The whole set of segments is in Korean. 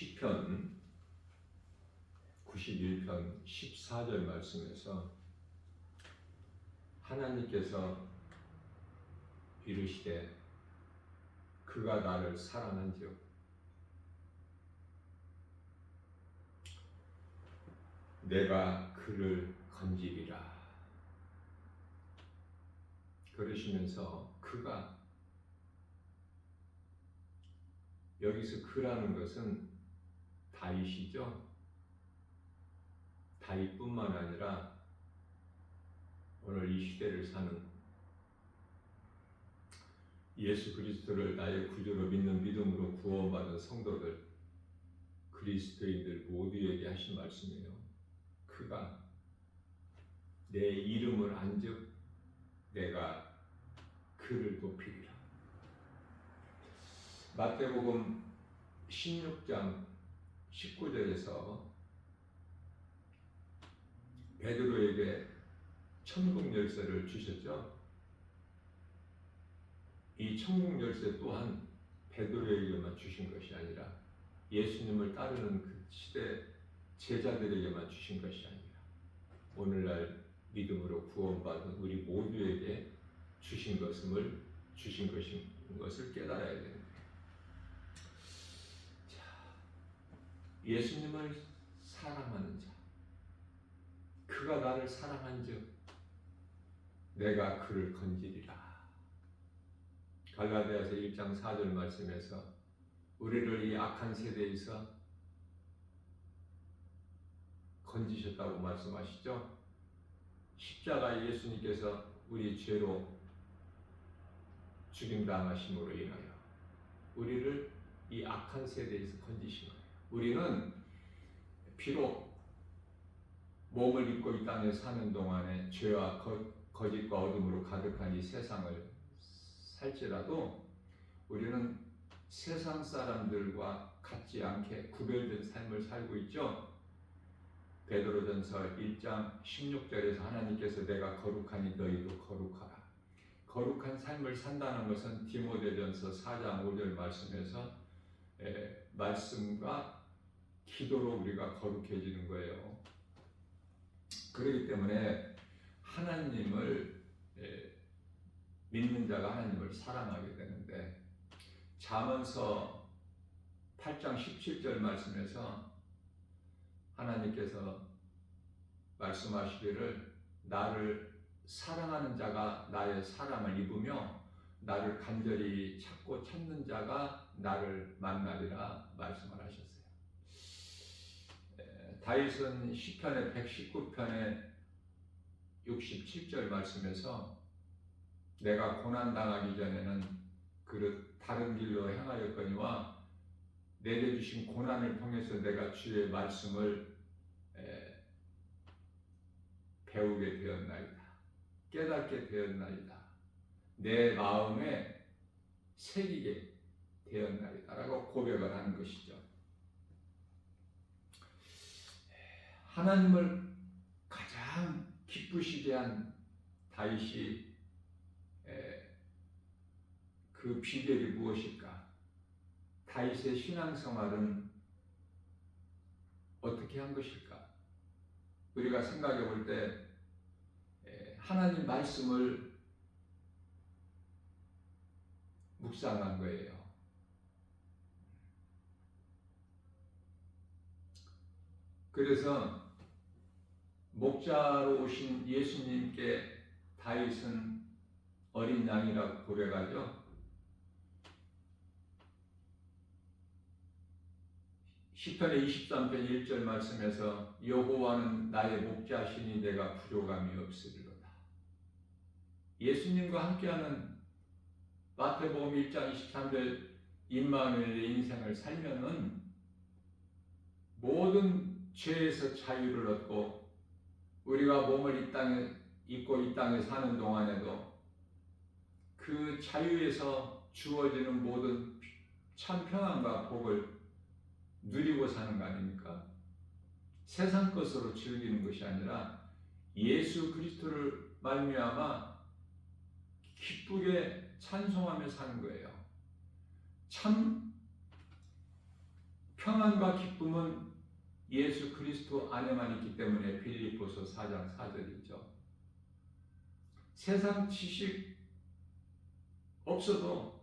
시편 91편 14절 말씀에서 하나님께서 이르시되 그가 나를 사랑한지요. 내가 그를 건지리라. 그러시면서 그가 여기서 그라는 것은 다윗이죠. 다윗뿐만 아니라 오늘 이 시대를 사는 예수 그리스도를 나의 구주로 믿는 믿음으로 구원받은 성도들 그리스도인들 모두에게 하신 말씀이에요. 그가 내 이름을 안즉 내가 그를 높이리라. 마태복음 16장 19절에서 베드로에게 천국 열쇠를 주셨죠. 이 천국 열쇠 또한 베드로에게만 주신 것이 아니라 예수님을 따르는 그 시대 제자들에게만 주신 것이 아니라 오늘날 믿음으로 구원받은 우리 모두에게 주신 것을 주신 것인 것을 깨달아야 됩니다. 자, 예수님을 사랑하는 자, 그가 나를 사랑한즉 내가 그를 건지리라. 갈라디아서 1장 4절 말씀에서 우리를 이 악한 세대에서 건지셨다고 말씀하시죠. 십자가 예수님께서 우리 죄로 죽임당하심으로 인하여 우리를 이 악한 세대에서 건지신 거예요. 우리는 비록 몸을 입고 이 땅에 사는 동안에 죄와 거, 거짓과 어둠으로 가득한 이 세상을 살지라도 우리는 세상 사람들과 같지 않게 구별된 삶을 살고 있죠. 베드로전서 1장 16절에서 하나님께서 내가 거룩하니 너희도 거룩하라. 거룩한 삶을 산다는 것은 디모데전서 4장 5절 말씀에서 에, 말씀과 기도로 우리가 거룩해지는 거예요. 그렇기 때문에 하나님을 에, 믿는 자가 하나님을 사랑하게 되는데 잠언서 8장 17절 말씀에서 하나님께서 말씀하시기를 나를 사랑하는 자가 나의 사랑을 입으며 나를 간절히 찾고 찾는 자가 나를 만나리라 말씀을 하셨어요. 다 윗은 시편의 119편의 67절 말씀에서 내가 고난 당하기 전에는 그 다른 길로 행하였거니와 내게 주신 고난을 통해서 내가 주의 말씀을 배우게 되었나이다. 깨닫게 되었나이다. 내 마음에 새기게 되었나이다. 라고 고백을 하는 것이죠. 하나님을 가장 기쁘시게 한 다윗이 그 비결이 무엇일까? 다윗의 신앙생활은 어떻게 한 것일까? 우리가 생각해 볼 때 하나님 말씀을 묵상한 거예요. 그래서 목자로 오신 예수님께 다윗은 어린 양이라고 고백하죠. 시편의 23편 1절 말씀에서 여호와는 나의 목자시니 내가 부족함이 없으리로다. 예수님과 함께하는 마태복음 1장 23절 임마누엘의 인생을 살면은 모든 죄에서 자유를 얻고 우리가 몸을 이 땅에 입고 이 땅에 사는 동안에도 그 자유에서 주어지는 모든 참 평안과 복을 누리고 사는 거 아닙니까? 세상 것으로 즐기는 것이 아니라 예수 그리스도를 말미암아 기쁘게 찬송하며 사는 거예요. 참 평안과 기쁨은 예수 그리스도 안에만 있기 때문에 빌립보서 4장 4절이죠. 세상 지식 없어도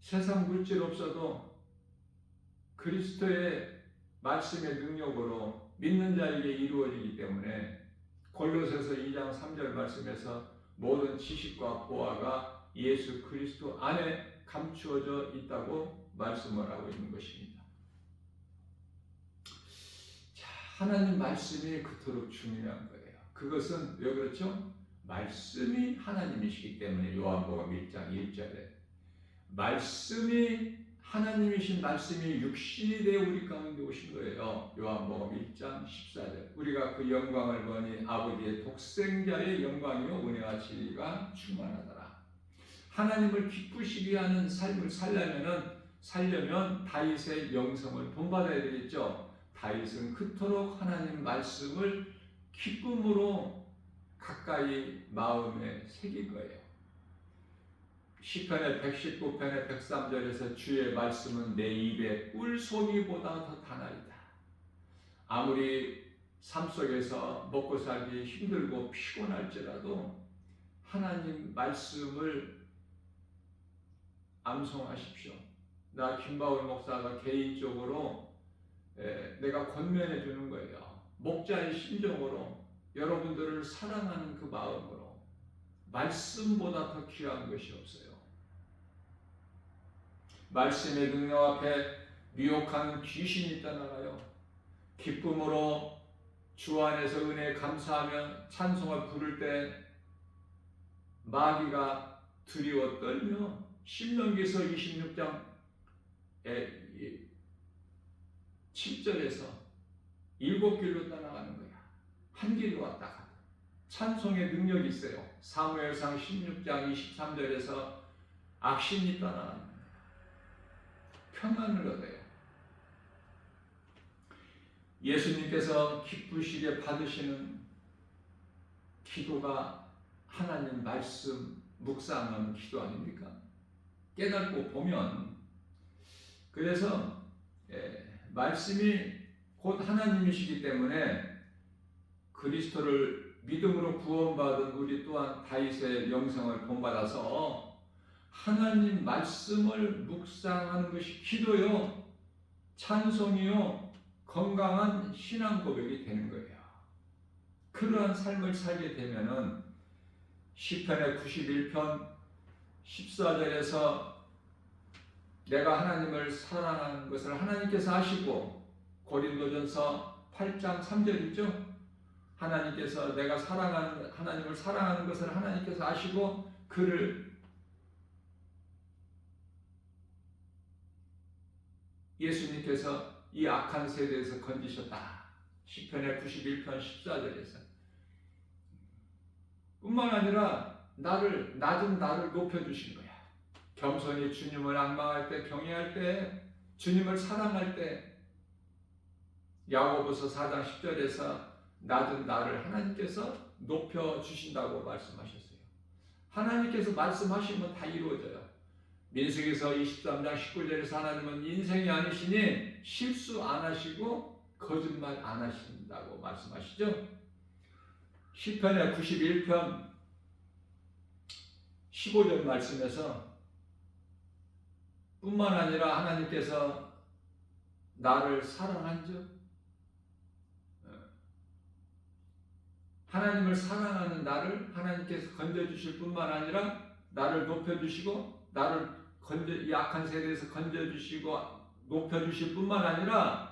세상 물질 없어도 그리스도의 말씀의 능력으로 믿는 자에게 이루어지기 때문에 골로새서 2장 3절 말씀에서 모든 지식과 보화가 예수 그리스도 안에 감추어져 있다고 말씀을 하고 있는 것입니다. 자, 하나님 말씀이 그토록 중요한 거예요. 그것은 왜 그렇죠? 말씀이 하나님이시기 때문에 요한복음 1장 1절에 말씀이 하나님이신 말씀이 육신이 되어 우리 가운데 오신 거예요. 요한복음 1장 14절. 우리가 그 영광을 보니 아버지의 독생자의 영광이요 은혜와 진리가 충만하더라. 하나님을 기쁘시게 하는 삶을 살려면은 살려면 다윗의 영성을 본받아야 되겠죠. 다윗은 그토록 하나님 말씀을 기쁨으로 가까이 마음에 새긴 거예요. 시편의 119편의 103절에서 주의 말씀은 내 입에 꿀송이보다 더 다나이다. 아무리 삶 속에서 먹고 살기 힘들고 피곤할지라도 하나님 말씀을 암송하십시오. 나 김바울 목사가 개인적으로 내가 권면해 주는 거예요. 목자의 심정으로 여러분들을 사랑하는 그 마음으로 말씀보다 더 귀한 것이 없어요. 말씀의 능력 앞에 미혹하는 귀신이 떠나가요. 기쁨으로 주 안에서 은혜 감사하며 찬송을 부를 때 마귀가 두려워 떨며 신명기서 26장 7절에서 일곱 길로 떠나가는 거야. 한 길로 왔다 갔다. 찬송의 능력이 있어요. 사무엘상 16장 23절에서 악신이 떠나가는 거야. 평안을 얻어요. 예수님께서 기쁘시게 받으시는 기도가 하나님 말씀 묵상하는 기도 아닙니까? 깨닫고 보면 그래서 예, 말씀이 곧 하나님이시기 때문에 그리스도를 믿음으로 구원받은 우리 또한 다윗의 영성을 본받아서 하나님 말씀을 묵상하는 것이 기도요, 찬송이요, 건강한 신앙 고백이 되는 거예요. 그러한 삶을 살게 되면은 시편의 91편 14절에서 내가 하나님을 사랑하는 것을 하나님께서 아시고 고린도전서 8장 3절이죠. 하나님께서 내가 사랑하는 하나님을 사랑하는 것을 하나님께서 아시고 그를 예수님께서 이 악한 세대에서 건지셨다. 시편의 91편 14절에서 뿐만 아니라 나를 낮은 나를 높여 주신 거야. 겸손히 주님을 악망할 때, 경외할 때, 주님을 사랑할 때 야고보서 4장 10절에서 낮은 나를 하나님께서 높여 주신다고 말씀하셨어요. 하나님께서 말씀하시면 다 이루어져요. 민수기서 23장 19절에서 하나님은 인생이 아니시니 실수 안 하시고 거짓말 안 하신다고 말씀하시죠. 시편의 91편 15절 말씀에서 뿐만 아니라 하나님께서 나를 사랑한 적 어, 하나님을 사랑하는 나를 하나님께서 건져주실 뿐만 아니라 나를 높여주시고 나를 건져 이 악한 세대에서 건져주시고 높여주실 뿐만 아니라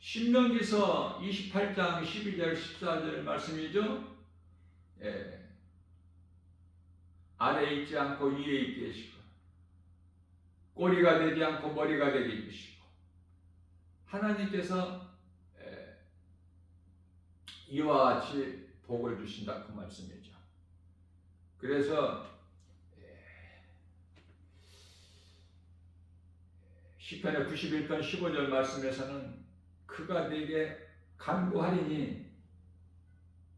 신명기서 28장 12절 14절 말씀이죠. 예. 아래에 있지 않고 위에 있게 하시고 꼬리가 되지 않고 머리가 되게 해주시고 하나님께서 예. 이와 같이 복을 주신다 그 말씀이죠. 그래서 시편의 91편 15절 말씀에서는 그가 내게 간구하리니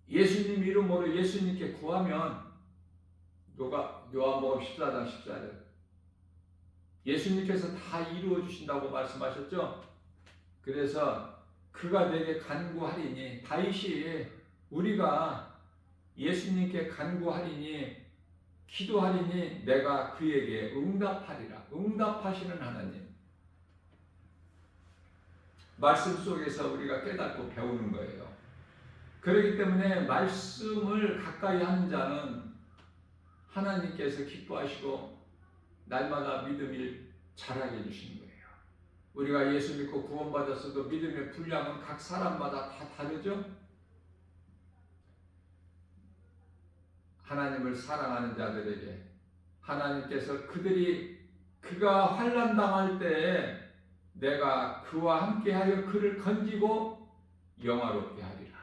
예수님 이름으로 예수님께 구하면 누가 요한복음 14장 14절 예수님께서 다 이루어 주신다고 말씀하셨죠. 그래서 그가 내게 간구하리니 다윗이 우리가 예수님께 간구하리니 기도하리니 내가 그에게 응답하리라. 응답하시는 하나님. 말씀 속에서 우리가 깨닫고 배우는 거예요. 그렇기 때문에 말씀을 가까이 하는 자는 하나님께서 기뻐하시고 날마다 믿음을 자라게 해주시는 거예요. 우리가 예수 믿고 구원받았어도 믿음의 분량은 각 사람마다 다 다르죠? 하나님을 사랑하는 자들에게 하나님께서 그들이 그가 환난 당할 때에 내가 그와 함께하여 그를 건지고 영화롭게 하리라.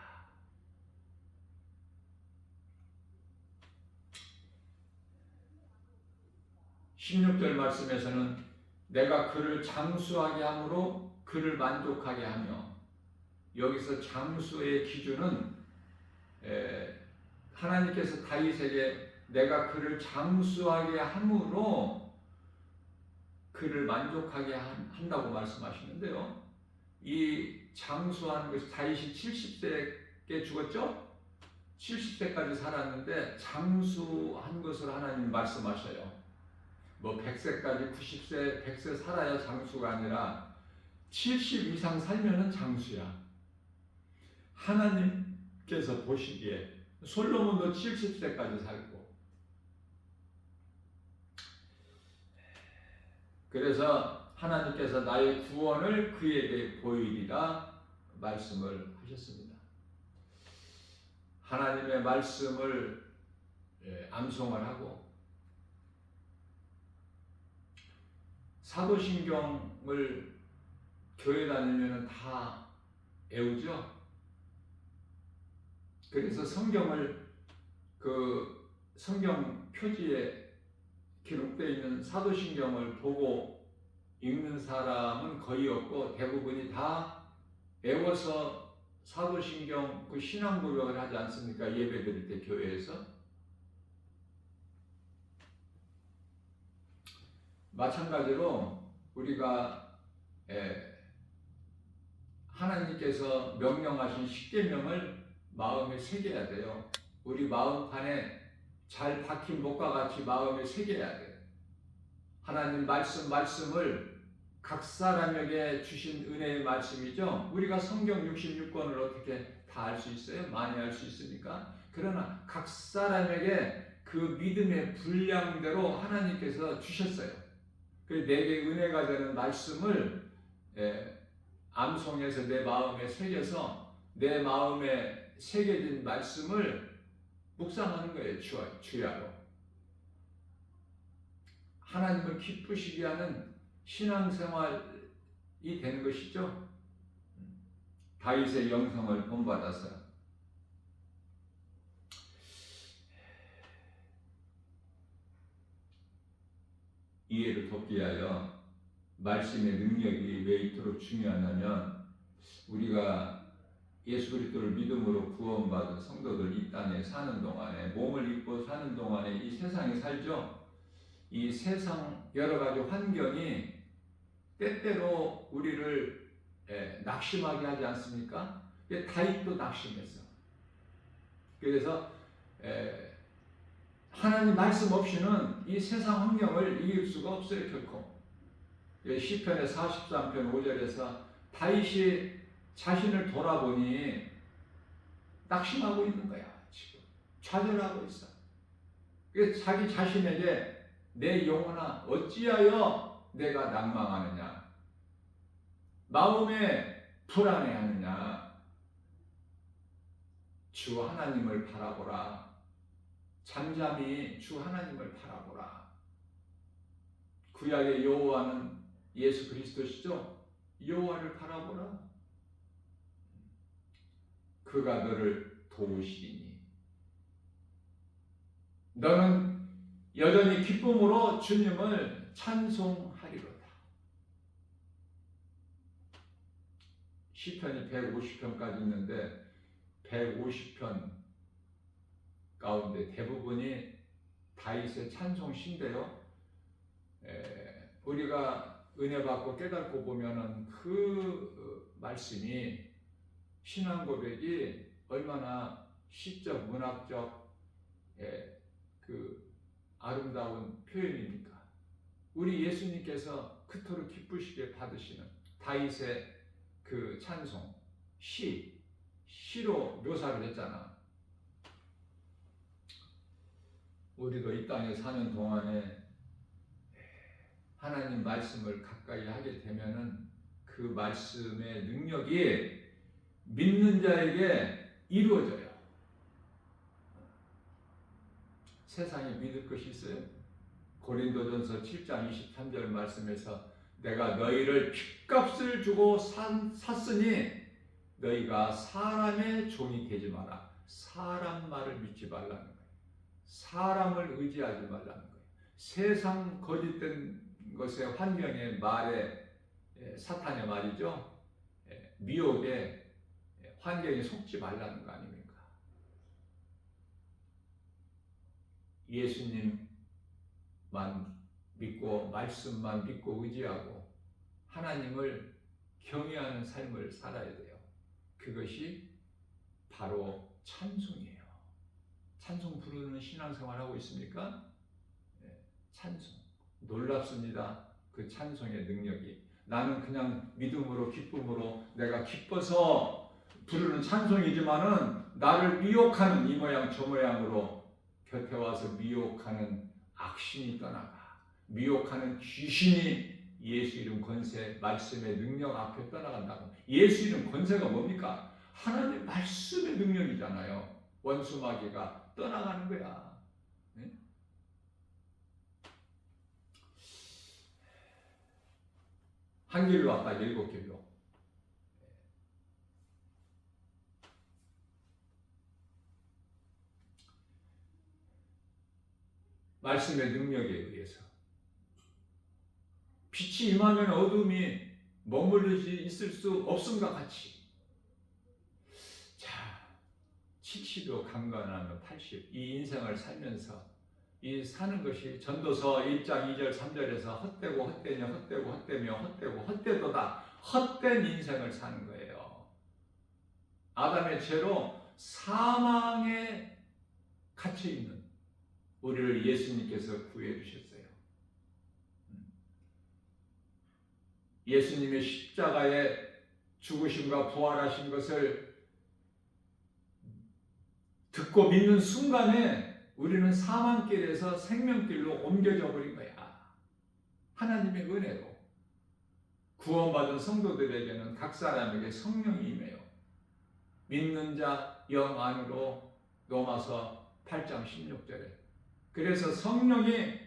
16절 말씀에서는 내가 그를 장수하게 함으로 그를 만족하게 하며 여기서 장수의 기준은 에, 하나님께서 다윗에게 내가 그를 장수하게 함으로 그를 만족하게 한- 한다고 말씀하시는데요. 이 장수하는 것이 다윗이 70세에 죽었죠? 70세까지 살았는데 장수한 것을 하나님 말씀하셔요. 뭐 100세까지 90세, 100세 살아야 장수가 아니라 70 이상 살면은 장수야. 하나님께서 보시기에 솔로몬도 70세까지 살고 그래서 하나님께서 나의 구원을 그에게 보이리라 말씀을 하셨습니다. 하나님의 말씀을 예, 암송을 하고 사도신경을 교회 다니면 다 외우죠. 그래서 성경을 그 성경 표지에 기록되어 있는 사도신경을 보고 읽는 사람은 거의 없고 대부분이 다 외워서 사도신경 그 신앙 고백을 하지 않습니까? 예배 드릴 때 교회에서 마찬가지로 우리가 예, 하나님께서 명령하신 십계명을 마음에 새겨야 돼요. 우리 마음판에 잘 박힌 목과 같이 마음에 새겨야 돼요. 하나님 말씀 말씀을 각 사람에게 주신 은혜의 말씀이죠. 우리가 성경 66권을 어떻게 다 알 수 있어요? 많이 알 수 있습니까? 그러나 각 사람에게 그 믿음의 분량대로 하나님께서 주셨어요. 그 내게 은혜가 되는 말씀을 예, 암송해서 내 마음에 새겨서 내 마음에 새겨진 말씀을 묵상하는 거예요. 주야, 주야로. 하나님을 기쁘시게 하는 신앙생활이 되는 것이죠. 다윗의 영성을 본받아서 이해를 돕기 위하여 말씀의 능력이 왜 이토록 중요하냐면 우리가 예수 그리스도를 믿음으로 구원받은 성도들 이 땅에 사는 동안에 몸을 입고 사는 동안에 이 세상에 살죠. 이 세상 여러 가지 환경이 때때로 우리를 예, 낙심하게 하지 않습니까? 예, 다윗도 낙심했어. 그래서 예, 하나님 말씀 없이는 이 세상 환경을 이길 수가 없어요 결코. 예, 시편의 43편 5절에서 다윗이 자신을 돌아보니 낙심하고 있는 거야 지금 좌절하고 있어. 그래서 자기 자신에게 내 영혼아 어찌하여 내가 낭망하느냐 마음에 불안해하느냐 주 하나님을 바라보라 잠잠히 주 하나님을 바라보라. 구약의 여호와는 예수 그리스도시죠? 여호와를 바라보라. 그가 너를 도우시리니. 너는 여전히 기쁨으로 주님을 찬송하리로다. 시편이 150편까지 있는데 150편 가운데 대부분이 다윗의 찬송신데요. 에, 우리가 은혜 받고 깨닫고 보면은 그 어, 말씀이 신앙 고백이 얼마나 시적 문학적 예, 그 아름다운 표현입니까? 우리 예수님께서 그토록 기쁘시게 받으시는 다윗의 그 찬송 시 시로 묘사를 했잖아. 우리도 이 땅에 사는 동안에 하나님 말씀을 가까이 하게 되면은 그 말씀의 능력이 믿는 자에게 이루어져요. 세상에 믿을 것이 있어요. 고린도전서 7장 23절 말씀에서 내가 너희를 핏값을 주고 산, 샀으니 너희가 사람의 종이 되지 마라. 사람 말을 믿지 말라는. 사람을 의지하지 말라는 거예요. 세상 거짓된 것의 환경의 말에 예, 사탄의 말이죠. 예, 미혹에 예, 환경에 속지 말라는 거 아닙니까? 예수님만 믿고 말씀만 믿고 의지하고 하나님을 경외하는 삶을 살아야 돼요. 그것이 바로 찬송이에요. 찬송 부르는 신앙생활 하고 있습니까? 네, 찬송. 놀랍습니다. 그 찬송의 능력이. 나는 그냥 믿음으로 기쁨으로 내가 기뻐서 부르는 찬송이지만은 나를 미혹하는 이 모양 저 모양으로 곁에 와서 미혹하는 악신이 떠나가. 미혹하는 귀신이 예수 이름 권세 말씀의 능력 앞에 떠나간다고. 예수 이름 권세가 뭡니까? 하나님 말씀의 능력이잖아요. 원수 마귀가 떠나가는 거야. 네? 한 길로 왔다 일곱 길로. 말씀의 능력에 의해서 빛이 임하면 어둠이 머무르지 있을 수 없음과 같이 자 70여 강간하면 80 이 인생을 살면서 이 사는 것이 전도서 1장 2절 3절에서 헛되고 헛되냐 헛되고 헛되며 헛되고 헛되도다 헛된 인생을 사는 거예요. 아담의 죄로 사망에 갇혀 있는 우리를 예수님께서 구해 주셨어요. 예수님의 십자가의 죽으심과 부활하신 것을 듣고 믿는 순간에 우리는 사망길에서 생명길로 옮겨져 버린 거야. 하나님의 은혜로 구원받은 성도들에게는 각 사람에게 성령이 임해요. 믿는 자 영 안으로 로마서 8장 16절에 그래서 성령이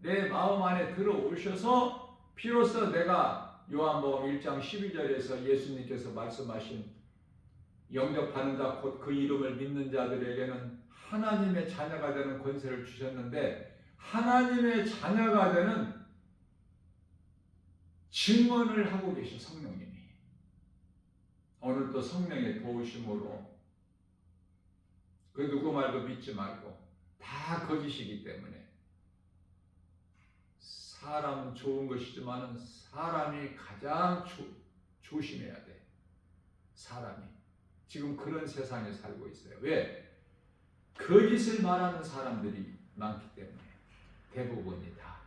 내 마음 안에 들어오셔서 비로소 내가 요한복음 1장 12절에서 예수님께서 말씀하신 영접하는 자 곧 그 이름을 믿는 자들에게는 하나님의 자녀가 되는 권세를 주셨는데 하나님의 자녀가 되는 증언을 하고 계신 성령님이. 오늘도 성령의 도우심으로. 그 누구 말도 믿지 말고 다 거짓이기 때문에. 사람은 좋은 것이지만 사람이 가장 조, 조심해야 돼. 사람이 지금 그런 세상에 살고 있어요. 왜? 거짓을 말하는 사람들이 많기 때문에 대부분이 다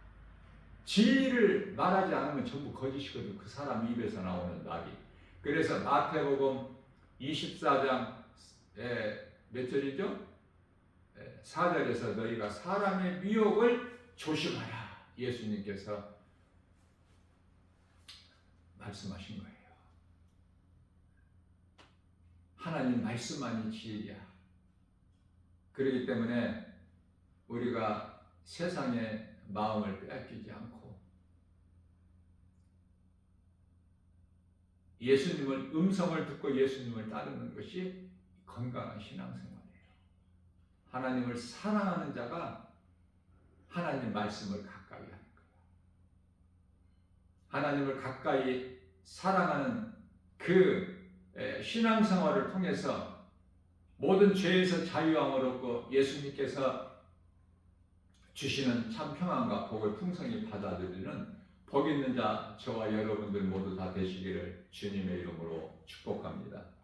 진리를 말하지 않으면 전부 거짓이거든. 그 사람 입에서 나오는 말이. 그래서 마태복음 24장 몇 절이죠? 4절에서 너희가 사람의 미혹을 조심하라. 예수님께서 말씀하신 거예요. 하나님 말씀만이 진리야. 그렇기 때문에 우리가 세상의 마음을 빼앗기지 않고 예수님을 음성을 듣고 예수님을 따르는 것이 건강한 신앙생활이에요. 하나님을 사랑하는 자가 하나님 말씀을 가까이 하는 거예요. 하나님을 가까이 사랑하는 그 신앙생활을 통해서 모든 죄에서 자유함을 얻고 예수님께서 주시는 참 평안과 복을 풍성히 받아들이는 복 있는 자 저와 여러분들 모두 다 되시기를 주님의 이름으로 축복합니다.